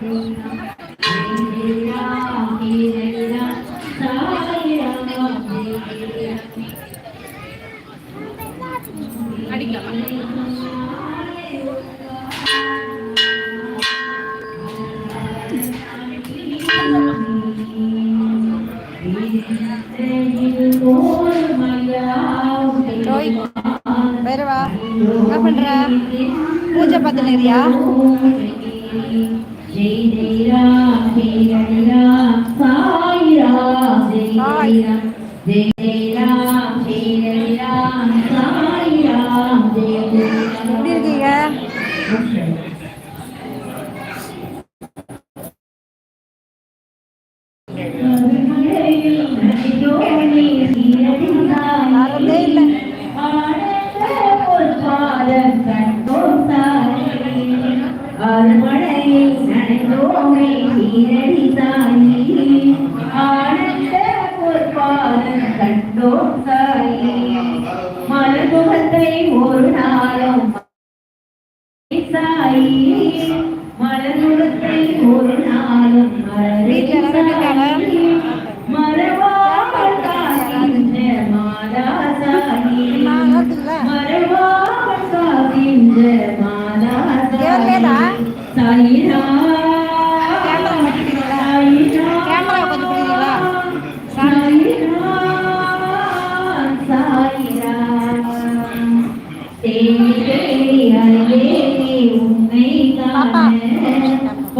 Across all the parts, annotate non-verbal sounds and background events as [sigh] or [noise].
Thank you. they மலர் முகத்தை ஒரு நாள்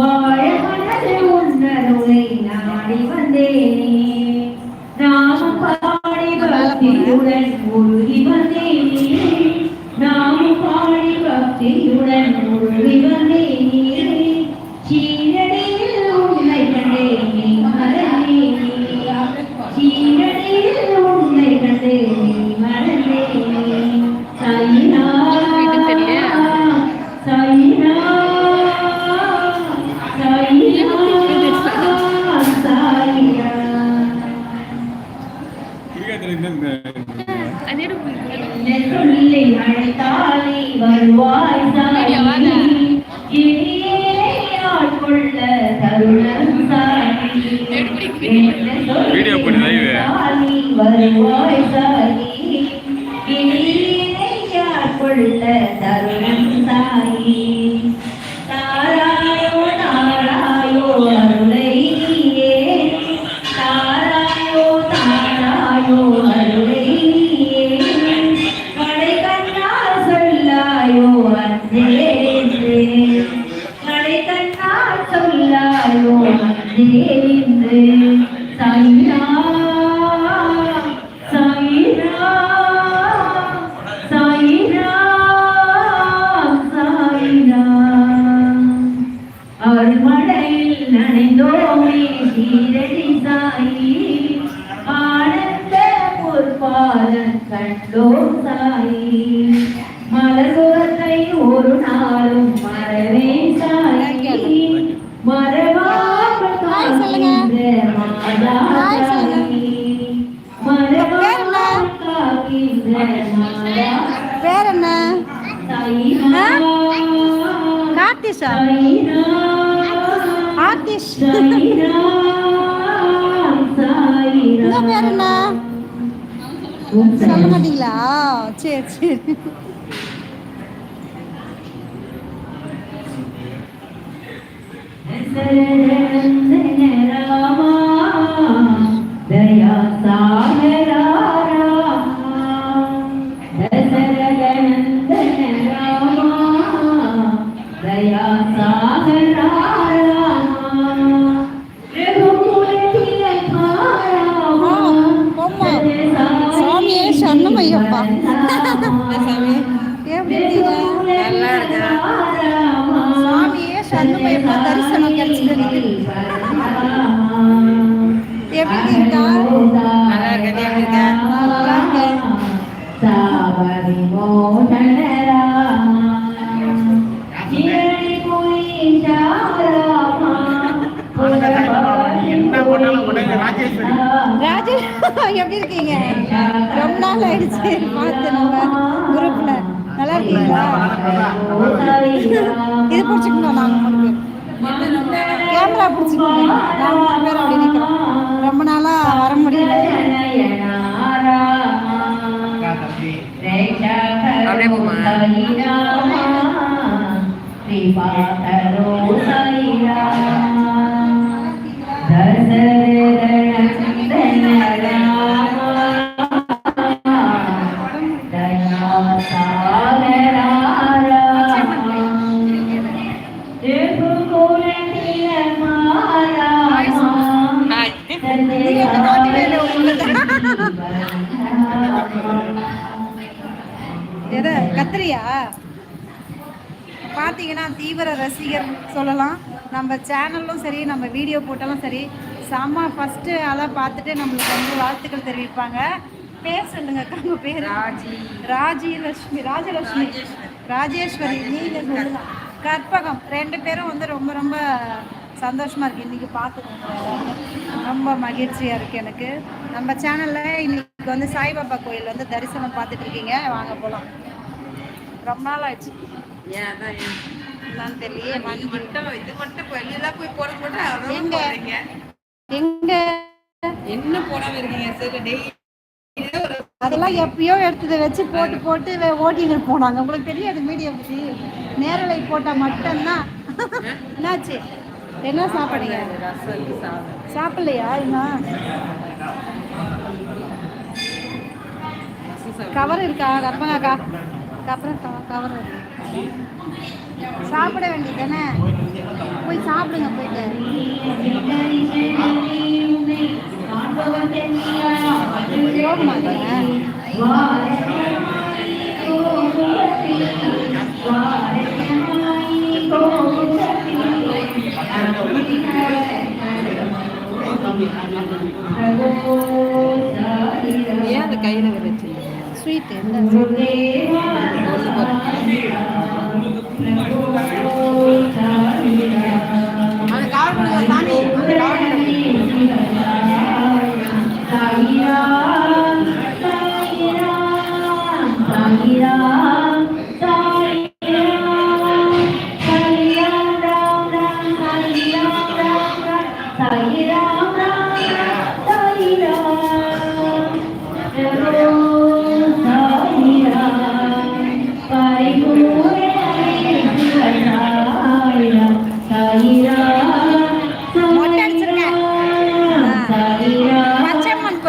Why வீடியோ பண்ணி லைவ் வருவாய் சாயி இனியார் கொள்ள தருணம் சாயி. நாராயோ நாராயோ ദേവിന്ദ് സൈനാ பேர் என்ன கார்த்திஷா ஆர்டிஷ் பேர்? என்ன சொல்ல மாட்டீங்களா? சரி சரி. दया सा ராஜேஷ் [laughs] எப்படி இருக்கீங்க? ரொம்ப நாள் ஆயிடுச்சு. பார்த்து நம்ம குரூப்ல நல்லா இருக்கீங்களா? இது பிடிச்சிக்கணும் நாங்கள் மூணு கேமரா பிடிச்சிக்கணும். மூணு பேர் அப்படி நிற்கிறோம் ரொம்ப நாளாக வர முடியல. எது? கத்திரியா? பார்த்தீங்கன்னா தீவிர ரசிகர் சொல்லலாம். நம்ம சேனலும் சரி நம்ம வீடியோ போட்டாலும் சரி செம்ம ஃபஸ்ட்டு அதான் பார்த்துட்டு நம்மளுக்கு வந்து வாழ்த்துக்கள் தெரிவிப்பாங்க. பேர் சொல்லுங்க அக்கா உங்க பேர்? ராஜி. ராஜி லட்சுமி ராஜலட்சுமி. ராஜேஸ்வரி. நீங்கள் சொல்லுங்க. கற்பகம். ரெண்டு பேரும் வந்து ரொம்ப ரொம்ப சந்தோஷமா இருக்கு. இன்னைக்கு பார்த்துக்கோங்க. ரொம்ப மகிழ்ச்சியா இருக்கு எனக்கு. நம்ம சேனல்ல இன்னைக்கு வந்து சாய்பாபா கோயில் வந்து தரிசனம் பார்த்துட்டு இருக்கீங்க. வாங்க போலாம். ரொம்ப நாள் போட்டா அவ்வளவு எங்க? எங்க? என்ன போடாம இருக்கீங்க? சரி டெய்லி அதெல்லாம் எப்பயோ எடுத்ததை வச்சு போட்டு போட்டு வே- போனாங்க உங்களுக்கு தெரியாது மீடியா பத்தி. நேரலை போட்டா மட்டும்தான். என்னாச்சு? என்ன சாப்பிடுங்க சாப்பிடலையா? என்ன? கவர் இருக்கா? கற்பனாக்கா கப்பரம் கவர். இருக்கு சாப்பிட வேண்டியதானே போய் சாப்பிடுங்க போயிட்டு. ஏன் அந்த கையில விதைச்சு ஸ்வீட்டு அது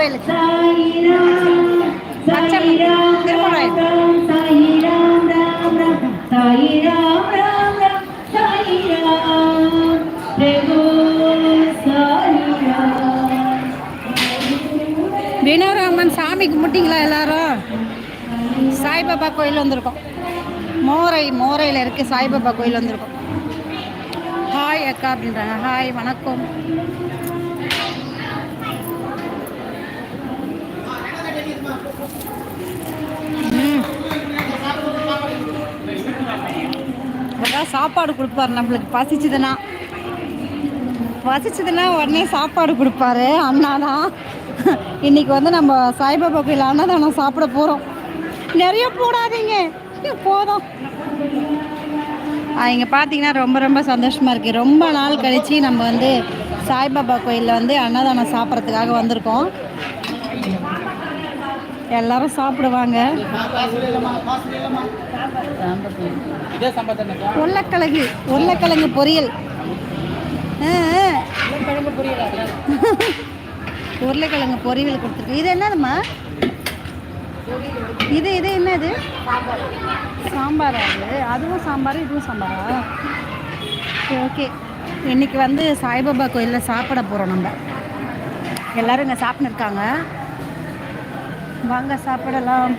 கோயிலுக்கு. வினோராமன் சாமி கும்பிட்டீங்களா எல்லாரும்? சாய்பாபா கோயில் வந்திருக்கோம். மோரை மோரையில் இருக்கு சாய்பாபா கோயில் வந்திருக்கோம். ஹாய் அக்கா அப்படின்றாங்க. ஹாய் வணக்கம். சாப்பாடு கொடுப்பாரு. நம்மளுக்கு பசிச்சுதுன்னா. பசிச்சதுன்னா உடனே சாப்பாடு கொடுப்பாரு. அண்ணா தான் இன்றைக்கி வந்து நம்ம சாய்பாபா கோயில் அன்னதானம் சாப்பிட போகிறோம் நிறைய போடாதீங்க. போதும். இங்கே பார்த்தீங்கன்னா ரொம்ப ரொம்ப சந்தோஷமாக இருக்குது ரொம்ப நாள் கழித்து நம்ம வந்து சாய்பாபா கோயிலில் வந்து அன்னதானம் சாப்பிட்றதுக்காக வந்திருக்கோம். எல்லாரும் சாப்பிடுவாங்க. உருளைக்கிழங்கு உருளைக்கிழங்கு பொரியல். உருளைக்கிழங்கு பொரியல்? கொடுத்துருக்கு. இது என்னதும்மா? இது இது என்னது? சாம்பாரா அது அதுவும் சாம்பார் இதுவும் சாம்பாரா? ஓகே. இன்னைக்கு வந்து சாய்பாபா கோயிலில் சாப்பிட போகிறோம் நம்ம. எல்லாரும் இங்கே சாப்பிட்டு இருக்காங்க. வாங்க சாப்பிடலாம்.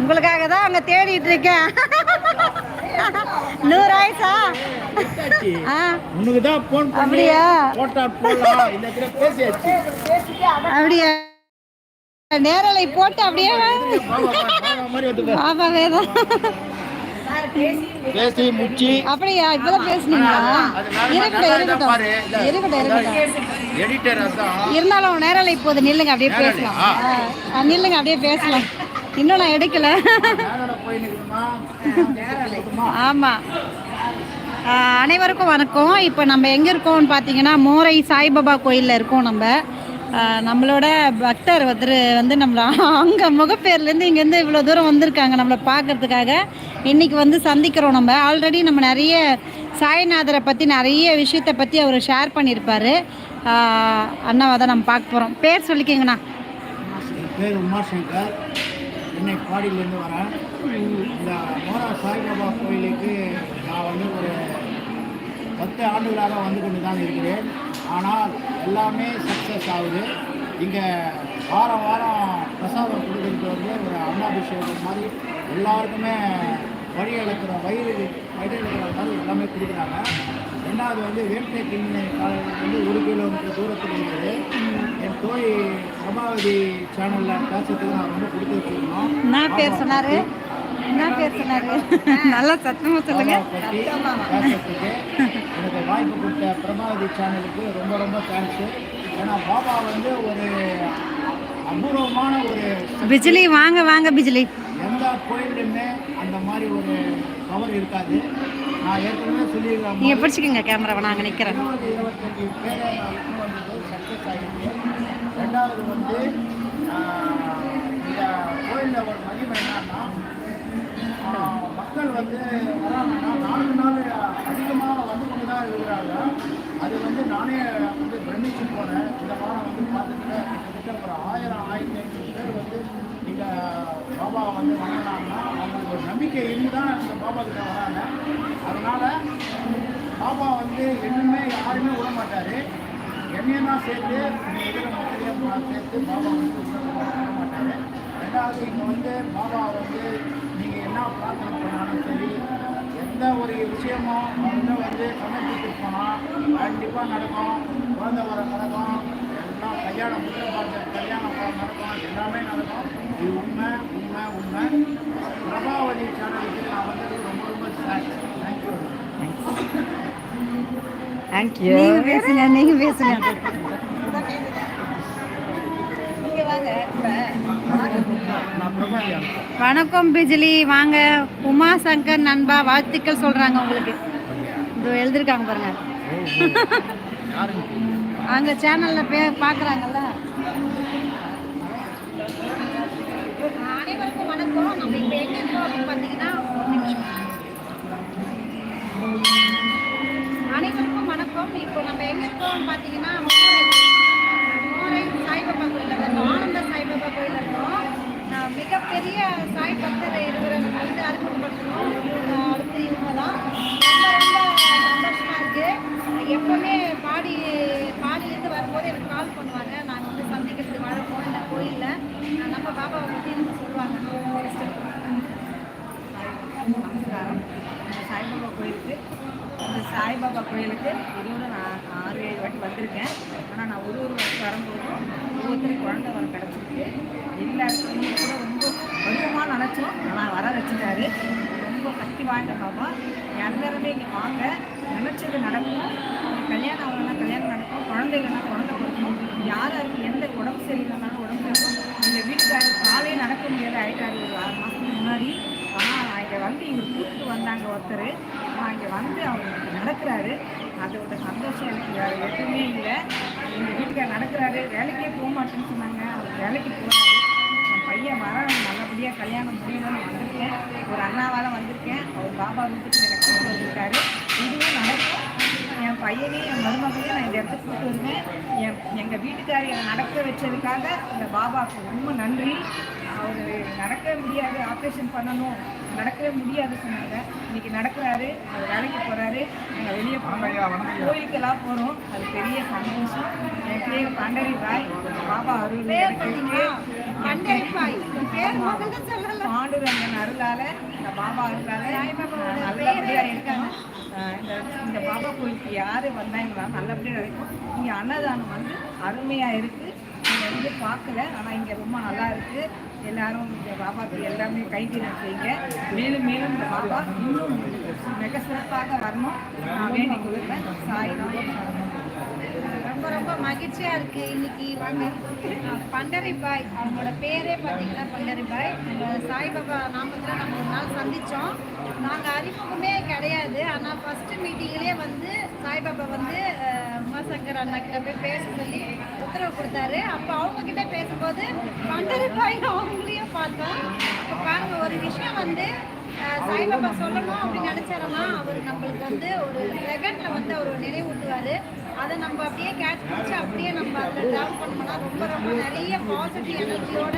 உங்களுக்காக தான் அங்கே தேடிட்டு இருக்கேன். [laughs] நூறு ஆயிடுச்சா? ஆ. உனக்கு தான் போன் அப்படியா? போட்டா போடலாம்? இந்த இடத்துல பேசியாச்சு. அப்படியா? நேரலை போட்டு அப்படியே. ஆமாவே தான் பேசி முச்சி அப்படியா? இப்பதான் பேசுனீங்களா? இருக்கட்டும் இருக்கட்டும் இருக்கட்டும் இருக்கட்டும் எடிட்டர் இருந்தாலும் நேரலை இப்போது நில்லுங்க அப்படியே பேசலாம். நில்லுங்க அப்படியே பேசலாம். இன்னும் நான் எடுக்கல. ஆமாம் அனைவருக்கும் வணக்கம். இப்போ நம்ம எங்கே இருக்கோம்னு பார்த்தீங்கன்னா மோரை சாய்பாபா கோயிலில் இருக்கோம் நம்ம. நம்மளோட பக்தர் ஒருத்தர் வந்து நம்மளை அங்கே முகப்பேர்லேருந்து இங்கேருந்து இவ்வளோ தூரம் வந்திருக்காங்க நம்மளை பார்க்கறதுக்காக இன்றைக்கி வந்து சந்திக்கிறோம் நம்ம. ஆல்ரெடி நம்ம நிறைய சாய்நாதரை பற்றி நிறைய விஷயத்தை பற்றி அவர் ஷேர் பண்ணியிருப்பார். அண்ணாவை தான் நம்ம பார்க்க போகிறோம் பேர் சொல்லிக்கிங்கண்ணா. பேர் உமாசங்கர். சென்னை பாடியிலேருந்து வரேன். இந்த மோரா சாய்பாபா கோயிலுக்கு நான் வந்து ஒரு பத்து ஆண்டுகளாக வந்து கொண்டு தான் இருக்கிறேன். ஆனால் எல்லாமே சக்ஸஸ் ஆகுது. இங்கே வாரம் வாரம் பிரசாதம் கொடுக்கறது வந்து ஒரு அன்னாபிஷேகம் மாதிரி எல்லாருக்குமே வழி இழக்கிற வயிறு வயிறு இழக்கிற மாதிரி எல்லாமே கொடுக்குறாங்க. ரெண்டாவது வந்து வேட்டை கிண்ணி காலையில் வந்து ஒரு கிலோமீட்டர் தூரத்தில் இருக்குது. என் தோழி பிரபாவதி சேனலில் பேசுறதுக்கு நான் ரொம்ப கொடுத்து வச்சுருந்தோம் என்ன பேர் சொன்னார்? என்ன பேர் சொன்னார்? [laughs] நல்லா பற்றி பேசுறதுக்கு எனக்கு வாய்ப்பு கொடுத்த பிரபாவதி சேனலுக்கு ரொம்ப ரொம்ப தேங்க்ஸு ஏன்னா பாபா வந்து ஒரு அபூர்வமான ஒரு பிஜிலி வாங்க வாங்க பிஜிலி. எந்த கோயிலுமே அந்த மாதிரி ஒரு பவர் இருக்காது. நான் ஏற்கனவே சொல்லியிருக்கேன் நீங்கள் பிடிச்சிக்கங்க கேமராவை நாங்கள் நிற்கிறேன் இருபது இருபத்தஞ்சி பேரை சக்ஸஸ் ஆகிருக்கு ரெண்டாவது வந்து இந்த கோயிலில் ஒரு மகிமை என்னன்னா மக்கள் வந்து வராங்கன்னா நாளுக்கு நாள் அதிகமாக வந்து கொண்டு தான் இருக்கிறாங்க. அது வந்து நானே வந்து பிரமிச்சு போனேன். இந்த வாரம் வந்து பார்த்துட்டு கிட்டத்தட்ட ஒரு ஆயிரம் ஆயிரத்தி ஐநூறு பேர் வந்து இங்கே பாபா வந்து வணங்கினாங்கன்னா அவங்களுக்கு ஒரு நம்பிக்கை இருந்து தான் இந்த பாபா கிட்ட வராங்க. அதனால் பாபா வந்து என்னமே யாருமே விட மாட்டார். என்னையும் தான் சேர்த்து இந்த இதில் மக்களையும் சேர்த்து பாபா வந்து விட மாட்டார். ரெண்டாவது இங்கே வந்து பாபா வந்து என்ன பிரார்த்தனை பண்ணாலும் சரி எந்த ஒரு விஷயமும் அவர்கிட்ட வந்து சமர்ப்பித்து போனால் கண்டிப்பாக நடக்கும். குழந்தை வர நடக்கும். எல்லாம் கல்யாணம் முதல் பார்த்த கல்யாணம் நடக்கும். எல்லாமே நடக்கும். இது உண்மை உண்மை உண்மை. பிரபாவதி சேனலுக்கு நான் வந்தது ரொம்ப ரொம்ப தேங்க்யூ தேங்க்யூ நீங்க பேசுங்க. நீங்க பேசுங்க. [laughs] வணக்கம். பிஜிலி. வாங்க. உமா சங்கர் நண்பா வாழ்த்துக்கள் சொல்றாங்க உங்களுக்கு. இது எழுதிருக்காங்க பாருங்க. அங்க சேனல்ல பே பாக்குறாங்கல்ல. அனைவருக்கும் வணக்கம். நம்ம இப்போ எங்க இருக்கோம் அப்படின்னு பார்த்தீங்கன்னா அனைவருக்கும் வணக்கம். இப்போ நம்ம எங்க இருக்கோம்னு பார்த்தீங்கன்னா மோரை சாய்பாபா கோயில் இருக்கோம் ஆனந்த சாய்பாபா கோயில் இருக்கோம் நான் மிகப்பெரிய சாய் பக்தர் இருக்கிறவங்க வந்து அறிமுகப்படுத்தணும் அடுத்து இவங்க தான் ரொம்ப ரொம்ப சந்தோஷமா இருக்கு. எப்பவுமே பாடி பாடியிலேருந்து வரும்போது எனக்கு கால் பண்ணுவாங்க. நாங்கள் வந்து சந்திக்கிறதுக்கு வழக்கம் இந்த கோயிலில். நம்ம பாபாவை பற்றி எனக்கு சொல்லுவாங்க. நமஸ்காரம். சாய்பாபா கோயிலுக்கு இந்த சாய்பாபா கோயிலுக்கு. இதுவும் நான் ஆறு ஏழு வாட்டி வந்திருக்கேன். ஆனால் நான் ஒரு ஒரு வாட்டி வரும்போதும் ஒவ்வொருத்தரும் குழந்தை வர கிடச்சிருக்கு. எல்லாருக்கும் கூட ரொம்ப வருவமாக நினச்சோம். ஆனால் வர வச்சுட்டாரு. ரொம்ப சக்தி வாய்ந்த பாபா. எல்லாருமே இங்கே வாங்க. நினச்சது நடக்கும். கல்யாணம் ஆகலைன்னா கல்யாணம் நடக்கும். குழந்தைகள்னா குழந்தை பிறக்கும். யார் எந்த உடம்பு சரியில்லைனாலும் உடம்பு சரியில்லை. எங்கள் வீட்டுக்காரர் காலையே நடக்க முடியாத ஆயிட்டாரு. ஒரு ஆறு மாதத்துக்கு முன்னாடி. ஆனால் இங்கே வந்து இங்கே கூப்பிட்டு வந்தாங்க ஒருத்தர். நான் இங்கே வந்து அவர் நடக்கிறாரு. அதோட சந்தோஷம். எனக்கு வேறு எதுவுமே இல்லை. எங்கள் வீட்டுக்கார் நடக்கிறாரு. வேலைக்கே போக மாட்டேன்னு சொன்னாங்க. அவர் வேலைக்கு போகிறாரு என் பையன் வர நல்லபடியாக கல்யாணம் முடியணும்னு வந்திருக்கேன். ஒரு அண்ணாவால் வந்திருக்கேன். அவர் பாபா வீட்டுக்கு எனக்கு கூப்பிட்டு வந்திருக்காரு. இதுவும் நடக்கும். என் பையனையும் என் மருமகளையும் நான் இந்த இடத்துக்கு கூப்பிட்டு வந்தேன் என் எங்கள் வீட்டுக்காரி என்னை நடக்க வச்சதுக்காக இந்த பாபாவுக்கு ரொம்ப நன்றி. அவர் நடக்க முடியாது. ஆப்ரேஷன் பண்ணணும். நடக்கவே முடியாது சொன்னாங்க. இன்னைக்கு நடக்கிறாரு அவர் வேலைக்கு போகிறாரு நாங்கள் வெளியே போகிறோம் கோயிலுக்கெல்லாம் போகிறோம் அது பெரிய சந்தோஷம். என் பேர் பண்டரி பாய் பாபா அருள் எனக்கு இருக்கு. பாண்டுரங்கன் அருளால இந்த பாபா அருளால நான் நல்லபடியா இருக்காங்க இந்த இந்த பாபா கோயிலுக்கு யாரு வந்தாங்களா நல்லபடியா இருக்கும். இங்க அன்னதானம் வந்து அருமையா இருக்கு. இங்கே வந்து பார்க்கல. ஆனால் இங்கே ரொம்ப நல்லா இருக்கு. எல்லாரும் இந்த பாபாக்கு எல்லாமே கைவினை செய்யுங்க. மேலும் மேலும் இந்த பாபா இன்னும் மிக சிறப்பாக வரணும். நான் வேண்டிக் கொள்கிறேன். சாய் ரொம்ப ரொம்ப மகிழ்ச்சியா இருக்கு. இன்னைக்கு வாங்க பண்டரி பாய் அவங்களோட பேரே பார்த்தீங்கன்னா பண்டரி பாய் நம்ம சாய்பாபா நாமத்தில் நம்ம ஒரு நாள் சந்தித்தோம் நாங்கள் அறிமுகமே கிடையாது. ஆனால் ஃபர்ஸ்ட் மீட்டிங்லேயே வந்து சாய்பாபா வந்து உமாசங்கர் அண்ணா கிட்ட போய் பேச சொல்லி உத்தரவு கொடுத்தாரு. அப்போ அவங்க கிட்ட பேசும்போது பண்டரி பாய் அவங்களையும் பார்த்தோம். இப்போ பாருங்க ஒரு விஷயம் வந்து சாய்பாபா சொல்லணும் அப்படின்னு நினைச்சாருன்னா அவர் நம்மளுக்கு வந்து ஒரு செகண்ட்ல வந்து அவர் நினைவூட்டுவாரு. அதை நம்ம அப்படியே கேட்ச் பிடிச்சி அப்படியே நம்ம அதில் ட்ராவல் பண்ணோம்னா ரொம்ப ரொம்ப நிறைய பாசிட்டிவ் எனர்ஜியோட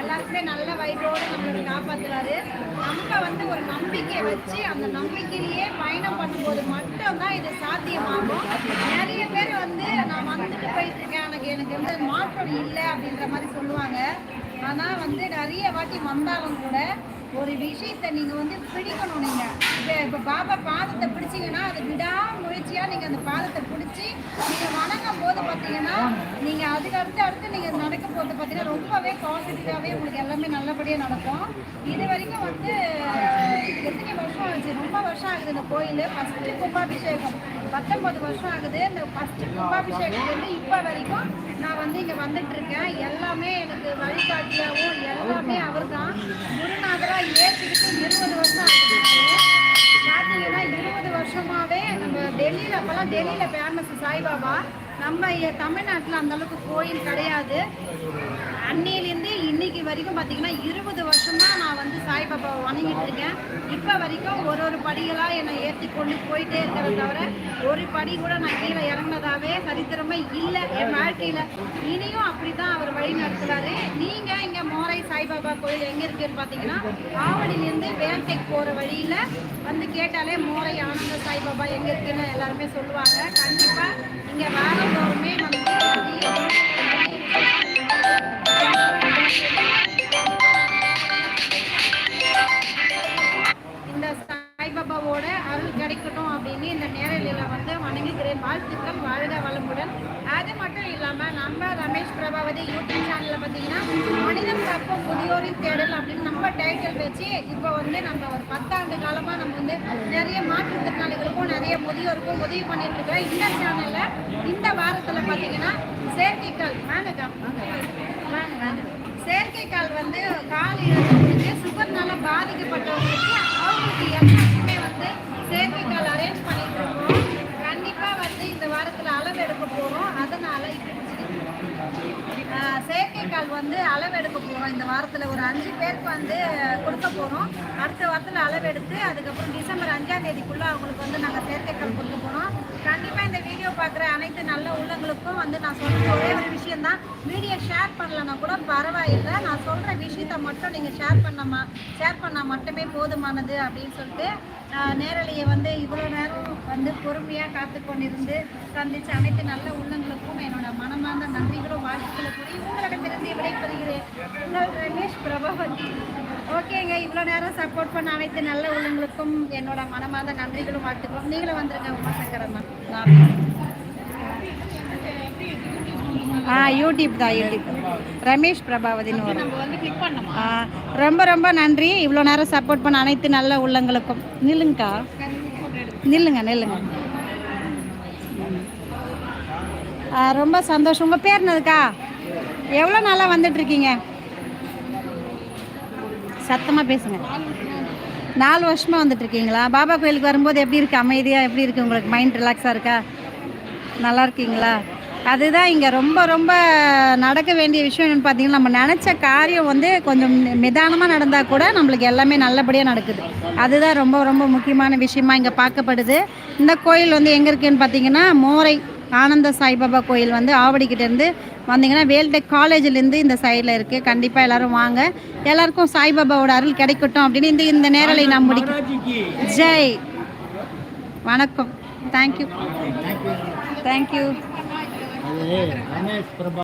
எல்லாருக்குமே நல்ல வைபோட நம்மளை காப்பாற்றுறாரு நம்ம வந்து ஒரு நம்பிக்கை வச்சு அந்த நம்பிக்கையிலேயே பயணம் பண்ணும்போது மட்டும்தான் இது சாத்தியமாகும். நிறைய பேர் வந்து நான் வந்துட்டு போயிட்டு இருக்கேன் எனக்கு எனக்கு வந்து மாற்றம் இல்லை அப்படின்ற மாதிரி சொல்லுவாங்க. ஆனால் வந்து நிறைய வாட்டி வந்தாலும் கூட ஒரு விஷயத்தை நீங்கள் வந்து பிடிக்கணும் நீங்கள் இப்போ இப்போ பாபா பாதத்தை பிடிச்சிங்கன்னா அது விடாமுயற்சியாக நீங்கள் அந்த பாதத்தை பிடிச்சி நீங்கள் வணங்கும் போது பார்த்தீங்கன்னா நீங்கள் அதுக்கு அடுத்து அடுத்து நீங்கள் நடக்கும் போது பார்த்தீங்கன்னா ரொம்பவே பாசிட்டிவாகவே உங்களுக்கு எல்லாமே நல்லபடியாக நடக்கும். இது வரைக்கும் வந்து எத்தனை வருஷம் ஆச்சு? ரொம்ப வருஷம் ஆகுது இந்த கோயில். ஃபஸ்ட்டு கும்பாபிஷேகம். பத்தொன்பது வருஷம் ஆகுது. இந்த ஃபஸ்ட்டு கும்பாபிஷேகத்துலேருந்து இப்போ வரைக்கும் நான் வந்து இங்கே வந்துட்டு இருக்கேன். எல்லாமே எனக்கு வழிகாட்டியாகவும் எல்லாமே அவர் தான் குருநாதராக ஏற்றுக்கிட்டு இருபது வருஷம் ஆகுது. பார்த்தீங்கன்னா இருபது வருஷமாகவே நம்ம டெல்லியில் அப்போல்லாம் டெல்லியில் ஃபேமஸ் சாய்பாபா. நம்ம தமிழ்நாட்டில் அந்தளவுக்கு கோயில் கிடையாது. அன்னையிலேருந்து இன்னைக்கு வரைக்கும் பார்த்தீங்கன்னா இருபது வருஷமாக நான் வந்து சாய்பாபாவை வணங்கிட்டு இருக்கேன். இப்போ வரைக்கும் ஒரு ஒரு படிகளாக என்னை ஏற்றி கொண்டு போயிட்டே இருக்கிறத தவிர ஒரு படி கூட நான் கீழே இறங்கினதாவே சரித்திரமே இல்லை. என் வாழ்க்கையில் இனியும் அப்படி தான் அவர் வழி நடத்துறாரு. நீங்கள் இங்கே மோரை சாய்பாபா கோயில் எங்கே இருக்குன்னு பார்த்தீங்கன்னா ஆவடியிலேருந்து வேட்டைக்கு போகிற வழியில் வந்து கேட்டாலே மோரை ஆனந்த சாய்பாபா எங்கே இருக்குன்னு எல்லாருமே சொல்லுவாங்க. கண்டிப்பாக இங்கே வாரந்தோறுமே வந்து இந்த சாய்பாபாவோட அருள் கிடைக்கட்டும் அப்படின்னு இந்த நேரலையில் வந்து வணங்குகிறேன். வாழ்த்துக்கள் வாழ்க வளமுடன். அது மட்டும் இல்லாமல் நம்ம ரமேஷ் பிரபாவதி யூடியூப் சேனலில் பார்த்தீங்கன்னா மனிதம் தப்பும் முதியோரின் தேடல் அப்படின்னு நம்ம டைட்டில் வச்சு இப்போ வந்து நம்ம ஒரு பத்தாண்டு காலமாக நம்ம வந்து நிறைய மாற்றுத்திறனாளிகளுக்கும் நிறைய முதியோருக்கும் உதவி பண்ணிட்டு இருக்கோம் இந்த சேனலில் இந்த வாரத்தில் பார்த்தீங்கன்னா செயற்கைக்கால் வாங்க. வாங்க. செயற்கை கால் வந்து கால் இழந்தவங்களுக்கு சுகர்னால பாதிக்கப்பட்டவங்களுக்கு அவங்களுக்கு எல்லாருக்குமே வந்து செயற்கைக்கால் அரேஞ்ச் பண்ணிட்டு இருக்கோம். கண்டிப்பா வந்து இந்த வாரத்துல அளவு எடுக்க போறோம். அதனால செயற்கை கால் வந்து அளவு எடுக்க போகிறோம் இந்த வாரத்தில் ஒரு அஞ்சு பேருக்கு வந்து கொடுக்க போகிறோம் அடுத்த வாரத்தில் அளவு எடுத்து அதுக்கப்புறம் டிசம்பர் அஞ்சாம் தேதிக்குள்ளே அவங்களுக்கு வந்து நாங்கள் செயற்கைக்கால் கொடுக்க போகிறோம் கண்டிப்பாக இந்த வீடியோ பார்க்குற அனைத்து நல்ல உள்ளங்களுக்கும் வந்து நான் சொல்கிற ஒரே ஒரு விஷயந்தான் வீடியோ ஷேர் பண்ணலன்னா கூட பரவாயில்லை. நான் சொல்கிற விஷயத்த மட்டும் நீங்கள் ஷேர் பண்ணமா ஷேர் பண்ணால் மட்டுமே போதுமானது அப்படின்னு சொல்லிட்டு நேரலையை வந்து இவ்வளோ நேரம் வந்து பொறுமையாக காத்து கொண்டிருந்து சந்தித்த அனைத்து நல்ல உள்ளங்களுக்கும் என்னோட மனமார்ந்த நன்றிகளும் வாழ்த்துக்களை கூறி உங்களிடமிருந்து விடைபெறுகிறேன். ஓகேங்க இவ்வளோ நேரம் சப்போர்ட் பண்ண அனைத்து நல்ல உள்ளங்களுக்கும் என்னோட மனமார்ந்த நன்றிகளும் வாழ்த்துக்களும். நீங்களும் வந்துருங்க உமாசங்கர் அண்ணா நான் ஆ யூடியூப் தான் யூடியூப் ரமேஷ் பிரபாவதின்னு வரும். ஆ, ரொம்ப ரொம்ப நன்றி. இவ்வளோ நேரம் சப்போர்ட் பண்ண அனைத்து நல்ல உள்ளங்களுக்கும். நில்லுங்கக்கா. நில்லுங்க நில்லுங்க. ஆ, ரொம்ப சந்தோஷம். உங்கள் பேர் என்னதுக்கா? எவ்வளோ நாளாக வந்துட்டு இருக்கீங்க? சத்தமாக பேசுங்க. நாலு வருஷமாக வந்துட்டுருக்கீங்களா? பாபா கோயிலுக்கு வரும்போது எப்படி இருக்கு? அமைதியாக எப்படி இருக்கு? உங்களுக்கு மைண்ட் ரிலாக்ஸாக இருக்கா? நல்லா இருக்கீங்களா? அதுதான் இங்கே ரொம்ப ரொம்ப நடக்க வேண்டிய விஷயம் என்னென்னு பார்த்தீங்கன்னா நம்ம நினச்ச காரியம் வந்து கொஞ்சம் நிதானமாக நடந்தால் கூட நம்மளுக்கு எல்லாமே நல்லபடியாக நடக்குது. அதுதான் ரொம்ப ரொம்ப முக்கியமான விஷயமா இங்கே பார்க்கப்படுது. இந்த கோயில் வந்து எங்கே இருக்குன்னு பார்த்தீங்கன்னா மோரை ஆனந்த சாய்பாபா கோயில் வந்து ஆவடிக்கிட்ட இருந்து வந்தீங்கன்னா வேல்டெக் காலேஜ்லேருந்து இந்த சைடில் இருக்குது கண்டிப்பாக எல்லாரும் வாங்க. எல்லாருக்கும் சாய்பாபாவோட அருள் கிடைக்கட்டும் அப்படின்னு இந்த இந்த நேரலை நான் முடிக்கிறேன் ஜெய். வணக்கம். Thank you thank you